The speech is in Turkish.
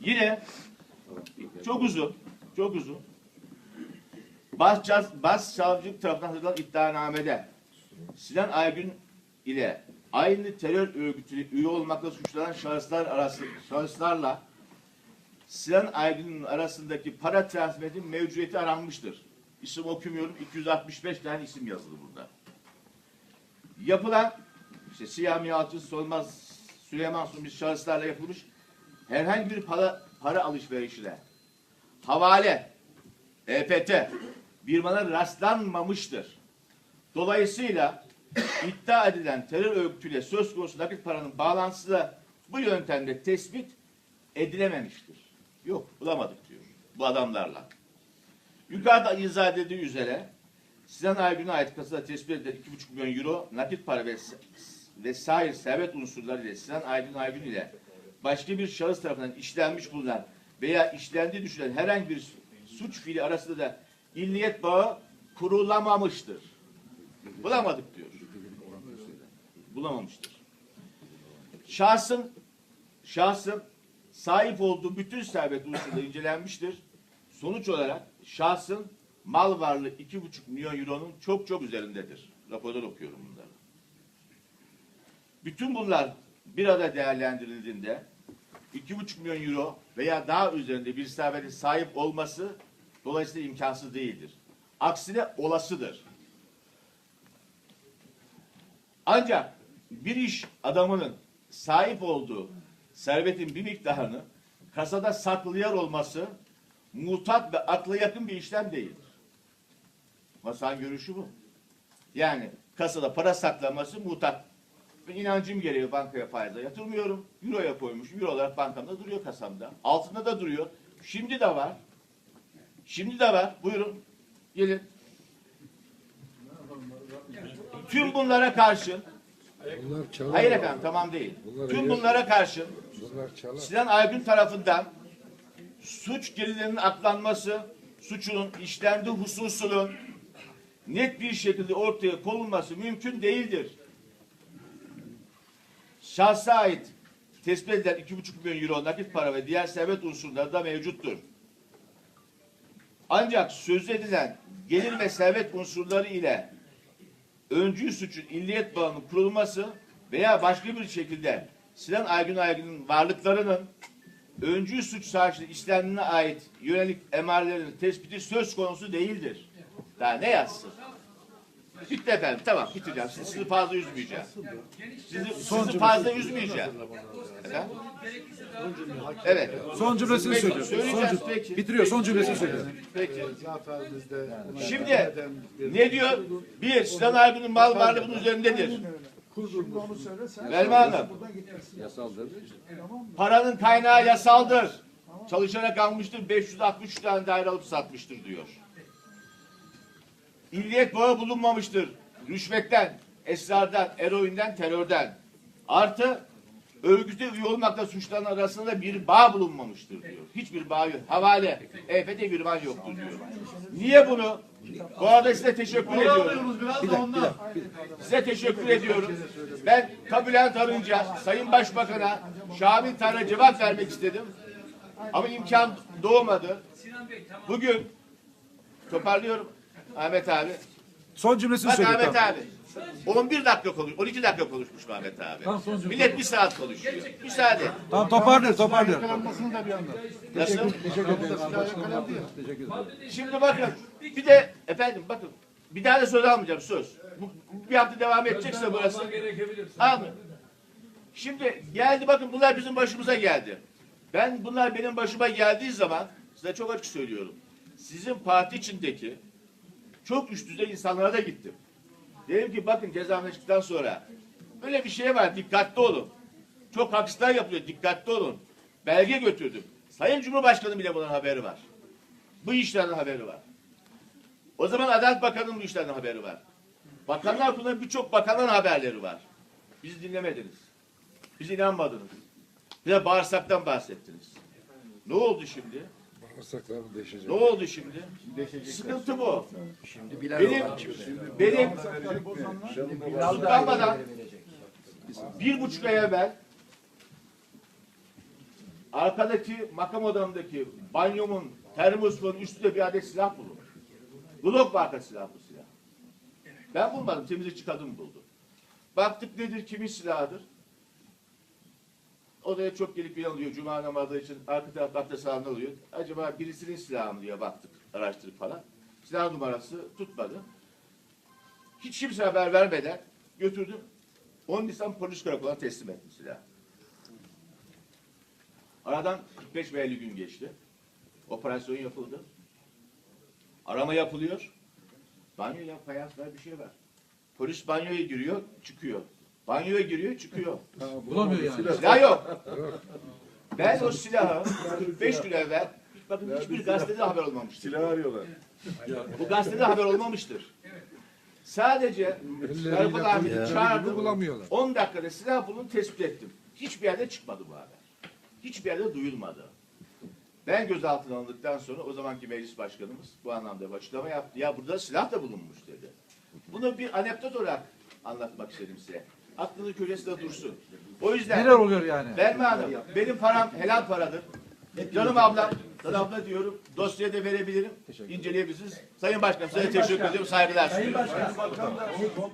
Yine çok uzun, çok uzun. Bas, bas savcılık tarafından hazırlanan iddianamede Sinan Aygün ile aynı terör örgütüne üye olmakla suçlanan şahıslar arası şahıslarla Sinan Aygün'ün arasındaki para transferinin mevcudiyeti aranmıştır. İsim okumuyorum. 265 tane isim yazılı burada. Yapılan işte Siyami Yalçın, Solmaz, Süleyman Sunmuş şahıslarla yapılmış herhangi bir para, para alışverişine havale, EFT firmalar rastlanmamıştır. Dolayısıyla iddia edilen terör örgütüyle söz konusu nakit paranın bağlantısı da bu yöntemde tespit edilememiştir. Yok, bulamadık diyor bu adamlarla. Yukarıda izah edildiği üzere Sinan Aygün'e ait kasada tespit edilen 2,5 milyon euro nakit para ve vesaire servet unsurları ile Sinan Aygün Aygün ile başka bir şahıs tarafından işlenmiş bulunan veya işlendiği düşünülen herhangi bir suç fiili arasında da illiyet bağı kurulamamıştır. Bulamadık diyor. Bulamamıştır. Şahsın şahsın sahip olduğu bütün servet unsurları incelenmiştir. Sonuç olarak şahsın mal varlığı iki buçuk milyon euronun çok çok üzerindedir. Rapordan okuyorum bunları. Bütün bunlar bir arada değerlendirildiğinde iki buçuk milyon euro veya daha üzerinde bir servete sahip olması dolayısıyla imkansız değildir. Aksine olasıdır. Ancak bir iş adamının sahip olduğu servetin bir miktarını kasada saklayan olması mutat ve akla yakın bir işlem değildir. Masanın görüşü bu. Yani kasada para saklaması mutat. Ben inancım gereği bankaya faize yatırmıyorum. Euroya koymuş. Euro olarak bankamda duruyor kasamda. Altında da duruyor. Şimdi de var. Şimdi de var. Buyurun. Gelin. Tüm bunlara karşın Bunlar çalar. Hayır efendim tamam değil. Bunlar Tüm bunlara karşın Bunlar. Sinan Aygün tarafından suç gelirlerinin aklanması, suçunun işlendiği hususunun net bir şekilde ortaya konulması mümkün değildir. Şahsa ait tespit edilen 2,5 milyon euro nakit para ve diğer servet unsurları da mevcuttur. Ancak söz edilen gelir ve servet unsurları ile öncü suçun illiyet bağının kurulması veya başka bir şekilde Sinan Aygün Aygün'ün varlıklarının öncü suç sahasında işlendiğine ait yönelik emarelerin tespiti söz konusu değildir. Daha ne yazsın? Bitti efendim. Tamam bitireceğim. Sizi, sizi fazla üzmeyeceğim. Sizi, sizi fazla üzmeyeceğim. Efendim? Evet. Son cümlesini Peki, söylüyor. söyleyeceğiz, Son peki. Bitiriyor. Son cümlesini söylüyor. Peki. Şimdi ne diyor? Bir, Sinan Aygün'ün mal varlığı bunun üzerindedir. Şimdi onu söylesen. Velma Hanım. Gitmesin. Paranın kaynağı yasaldır. Çalışarak almıştır. 563 tane daire alıp satmıştır diyor. İlliyet bağı bulunmamıştır. Rüşvetten, esrardan, eroinden, terörden. Artı örgüte üye olmakla suçlanan arasında bir bağ bulunmamıştır diyor. Hiçbir bağ yok. Havale, EFT bir bağ yoktur diyor. Niye bunu? Bu arada size teşekkür ediyorum. Size teşekkür ediyorum. Ben kabilen tarınca Sayın Başbakan'a Şamil Tar'a cevap vermek istedim. Ama imkan doğmadı. Bugün toparlıyorum Ahmet abi. Son cümlesini Bak söylüyor. Ahmet tamam. abi. 11 dakika konuş, 12 dakika konuşmuş Ahmet abi. Tamam, son cümle. Millet bir saat konuşuyor. Müsaade. Tamam toparlıyor toparlıyor. Yakalanmasını da bir anda. Nasıl? Teşekkür ederim. Başkanım. Teşekkür ederim. Şimdi bakın bir de efendim bakın bir daha da söz almayacağım söz. Bu, bir hafta devam edecekse burası. Almayın. Şimdi geldi bakın bunlar bizim başımıza geldi. Ben bunlar benim başıma geldiği zaman size çok açık söylüyorum. Sizin parti içindeki çok üst düzey insanlara da gittim. Dedim ki bakın çıktıktan sonra böyle bir şey var dikkatli olun. Çok haksızlıklar yapılıyor dikkatli olun. Belge götürdüm. Sayın Cumhurbaşkanı bile bunun haberi var. Bu işlerden haberi var. O zaman Adalet Bakanı'nın bu işlerden haberi var. Bakanlar kurulunun birçok bakanların haberleri var. Bizi dinlemediniz. Bize inanmadınız. Bize bağırsaktan bahsettiniz. Ne oldu şimdi? Bağırsaklarım deşecek. Ne oldu şimdi? Sıkıntı bu. Şimdi Bilal Benim, benim tutuklanmadan bir buçuk ay evvel arkadaki makam odamdaki banyomun termosunun üstünde bir adet silah bulunmuş. Glock marka silah bu silah. Ben bulmadım. Temizlikçi kadın buldu. Baktık nedir, kimin silahıdır? Odaya çok gelip oluyor. Cuma namazı için arka tarafta abdest alan oluyor. Acaba birisinin silahı mı diye baktık, araştırıp falan. Silah numarası tutmadı. Hiç kimse haber vermeden götürdüm. 10 Nisan polis karakoluna teslim ettim silahı. Aradan 45 ve 50 gün geçti. Operasyon yapıldı. Arama yapılıyor. Banyoya fayans var bir şey var. Polis banyoya giriyor, çıkıyor. Banyoya giriyor, çıkıyor. Bulamıyor yani. Silah yok. Ben o silahı 45 gün evvel bakın hiçbir gazetede haber olmamıştır. Silah arıyorlar. Bu gazetede haber olmamıştır. Sadece karakol amiri çağırdım. bulamıyorlar. 10 dakikada silah bulun tespit ettim. Hiçbir yerde çıkmadı bu haber. Hiçbir yerde duyulmadı. Ben gözaltına alındıktan sonra o zamanki meclis başkanımız bu anlamda bir açıklama yaptı. Ya burada silah da bulunmuş dedi. Bunu bir anekdot olarak anlatmak istedim size. Aklınızın köşesinde dursun. O yüzden Neler oluyor yani? Verme Hanım, benim param helal paradır. Canım ablam, sana abla diyorum, dosyaya da verebilirim, inceleyebilirsiniz. Sayın Başkanım, size teşekkür ediyorum, saygılar sunuyorum.